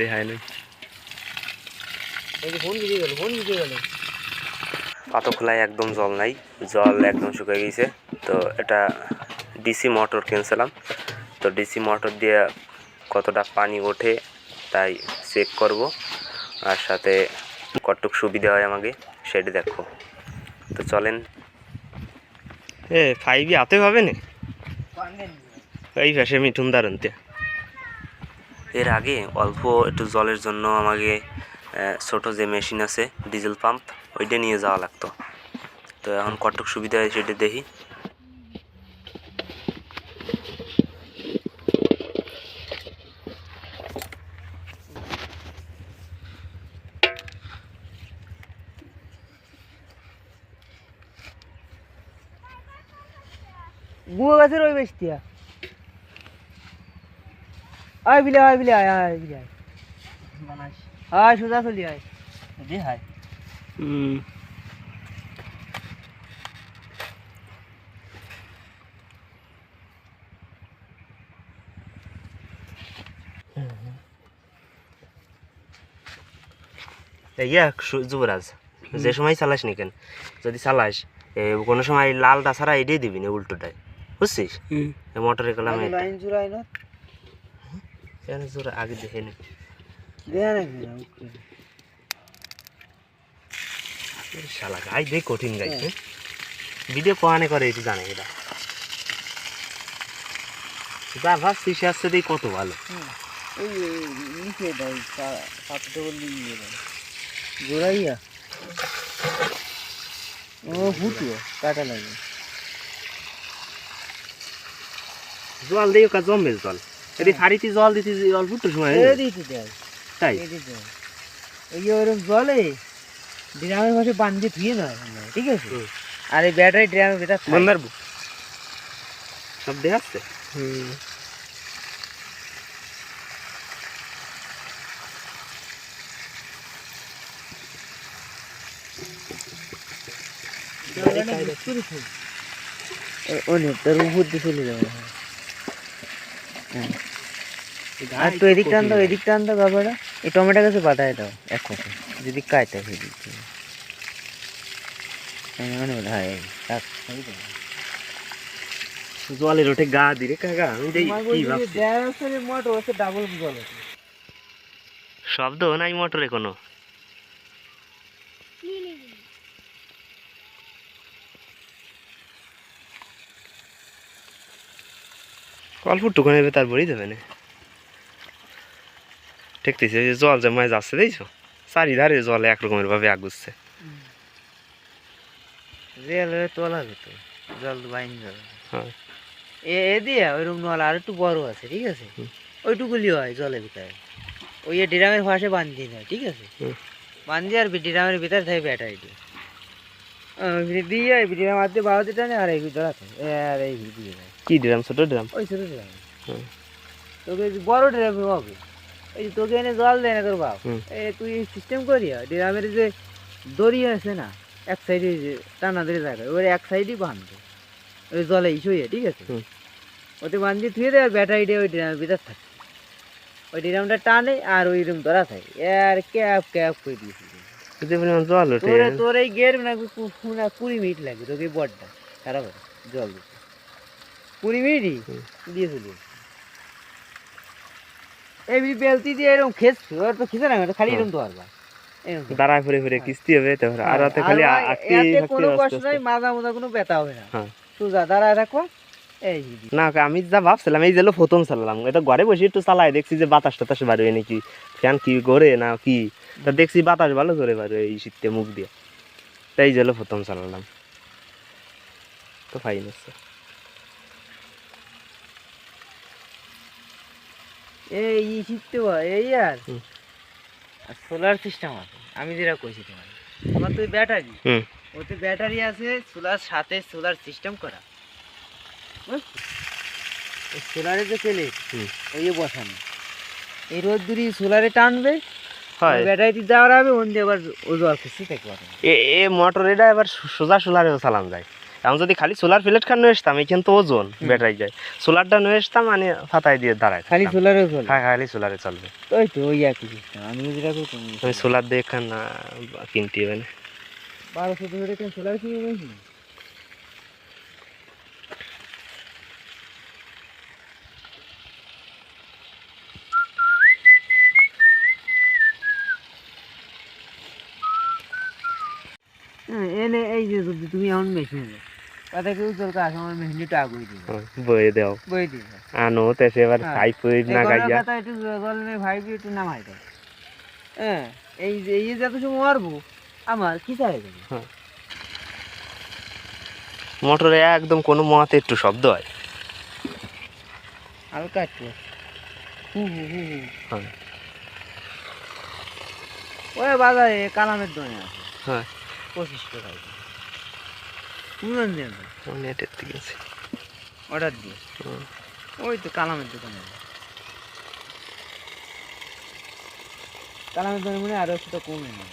দেখায় না এই যে ফোন ভিজে গেল ফোন ভিজে গেল। পাতো খোলায় একদম জল নাই জল একদম শুকিয়ে গেছে। তো এটা ডিসি মোটর কিনছিলাম। তো ডিসি মোটর দিয়ে কতটা পানি ওঠে তাই চেক করব। আর সাথে কতটুক সুবিধা হয় আমাকে সেটি দেখো তো চলেন। এ ফাইভই হাতে হবে না? এই পাশে মিঠুন দারুনতে এর আগে অল্প একটু জলের জন্য আমাকে ছোট যে মেশিন আছে, ডিজেল পাম্প, ওইটা নিয়ে যাওয়া লাগতো। তো এখন কতটুক সুবিধা হয় সেটা দেখি। গুয়া গাছের ওই বেশতিয়া আয় বিলে আয় বিলে আয় আয় বিলে আয়। আয় সোজা চলি আয়। দে হায়। ইয়া যুবরাজ যে সময় চালাস নি কেন? যদি চালাস কোনো সময় লালটা ছাড়া এটাই দিবি না উল্টোটায়। বুঝছিস? মোটরে কলাম লাইন জুড়াই না। জোর আগে দেখে নি। শালা গাই দেখ কঠিন গাই হ্যাঁ? ভিডিও কোয়ানে করে এটি জানে এটা। আসছে কত ভালো। ও কাটা লাগে। জল দিও কা জমবে জল। এদি ফাড়িতে জল দিতে অল্প একটু সময় হয়ে দিতে দেয়। তাই? ওই যে ওরকম জলে ড্রামের পাশে বান্ধে ধুয়ে নয় ঠিক আছে? আর এই ব্যাটারি ড্রামের ভেতর। বন্ধার সব দেখাচ্ছে হুম। অনেক তোর উপর দিয়ে চলে যাবে। আর তো এদিক টান দাও এদিক টান দাও বাবারা। এই টমেটো গাছে বাঁধায় দাও এক কথা যদি খেয়ে দিচ্ছে মানে হ্যাঁ থাক। জলের ওঠে গা দিরে কাকা আমি দেই কি ভাবছি। মোটর আছে ডাবল জল শব্দ নাই মোটরে কোনো। অল্প টুকানে তার বড়ি দেবে না। ঠেকতেছে যে জল জমায় যাচ্ছে দেখছ? চারিধারে জল এক রকমের ভাবে আগুচ্ছে। তোলা যেত জল বাইন যাবে। হ্যাঁ। এ দিয়ে ওইরকম নল আর একটু বড় আছে ঠিক আছে? ওইটুকুলি হয় জলের ভিতরে। ওই ড্রামের পাশে বান্ধি হয় ঠিক আছে। বান্ধি আর ড্রামের ভিতরে থাকে ব্যাটারি দিয়ে দিয়ে ড্রাম হাতে বাড়াতে টানে আর এই ভিতরে আছে আর এই দিয়ে কি ড্রাম ছোট ড্রাম? ওই ছোট ড্রাম। তোকে বড় ড্রাম হবে। যে তোকে এনে জল দেয় না তোর বাপ। এ তুই সিস্টেম করিয়া ড্রামের যে দড়ি আছে না এক সাইডে টানা ধরে থাকে ওর এক সাইডই বাঁধবে ওই জলে ঠিক আছে? ওতে বান্ধি থুয়ে দেয় আর ব্যাটারিটা ওই ড্রামের ভিতর থাকে। ওই ড্রামটা টানে আর ওই রুম ধরা থাকে। আর ক্যাপ ক্যাপ করে দিয়েছি। যে পরিমাণ জল ওঠে তোর তোর এই গের না কু- কু- না কুড়ি মিনিট লাগে তোকে বডটা খারাপ জল দিতে। কুড়ি মিনিটই হুম। এই বেলতি দিয়ে এরকম খেস ওর তো না খালি এরকম তো তো। দাঁড়ায় ফিরে কিস্তি হবে আর হ্যাঁ, হাতে খালি আটকে কোনো কষ্ট নাই আস্তে। মাজা মাজা কোনো ব্যথা হবে না। হ্যাঁ। সোজা দাঁড়ায় এই না আমি যা ভাবছিলাম এই যেন প্রথম চালালাম এটা ঘরে বসে একটু চালাই দেখছি যে বাতাস টাতাস হয় নাকি। ফ্যান কি ঘরে না কি? তা দেখছি বাতাস ভালো করে বার হয় এই শীতে মুখ দিয়ে। তাই যেন প্রথম চালালাম তো ফাইন আছে। এই শিখতে এই আর। সোলার সিস্টেম আছে আমি যেটা কইছি তোমার তোমার তো ব্যাটারি ওতে ব্যাটারি আছে সোলার সাথে সোলার সিস্টেম করা। সোলারে যে তেলে ওই বসানো। এই রোদ সোলারে টানবে হয়। হবে ওন দিয়ে আবার ও জল খুশি থাকবে এ এ মোটর এটা এবার সোজা সোলারে চালান যায়। আমি যদি খালি সোলার প্লেট খান নিয়ে আসতাম এখান তো ওজন ব্যাটারি যায়। সোলারটা নিয়ে আসতাম মানে ফাতায় দিয়ে দাঁড়ায় খালি থাকতাম। সোলারেও চলে? হ্যাঁ খালি সোলারে চলবে। ওই তো ওই একই সিস্টেম আমি যেটা করি তুমি সোলার দিয়ে খান না কিনতে হবে না। বারোশো টাকা রেখে সোলার কিনে নিয়েছি। হ্যাঁ, এনে এই যে তুমি এখন মেশিন আমার আগুই দিবে হ্যাঁ, বয়ে দাও। বই দিবে আনো তেসে এবার হ্যাঁ। পাইপ না গাইয়া। কথা একটু জল নিয়ে ভাই একটু নামাই হ্যাঁ এই যে এই যত সময় মারবো আমার কি চাই দেবে মোটরে একদম কোনো মতে একটু শব্দ হয়। হালকা একটু। হ্যাঁ। ওই বাজারে কালামের দোকানে আছে। হ্যাঁ। পঁচিশ টাকা। দেন নেটের থেকে আছে অর্ডার দিয়ে? ওই তো কালামের দোকানে। কালামের দোকানে মনে হয় আরও একটু কমে না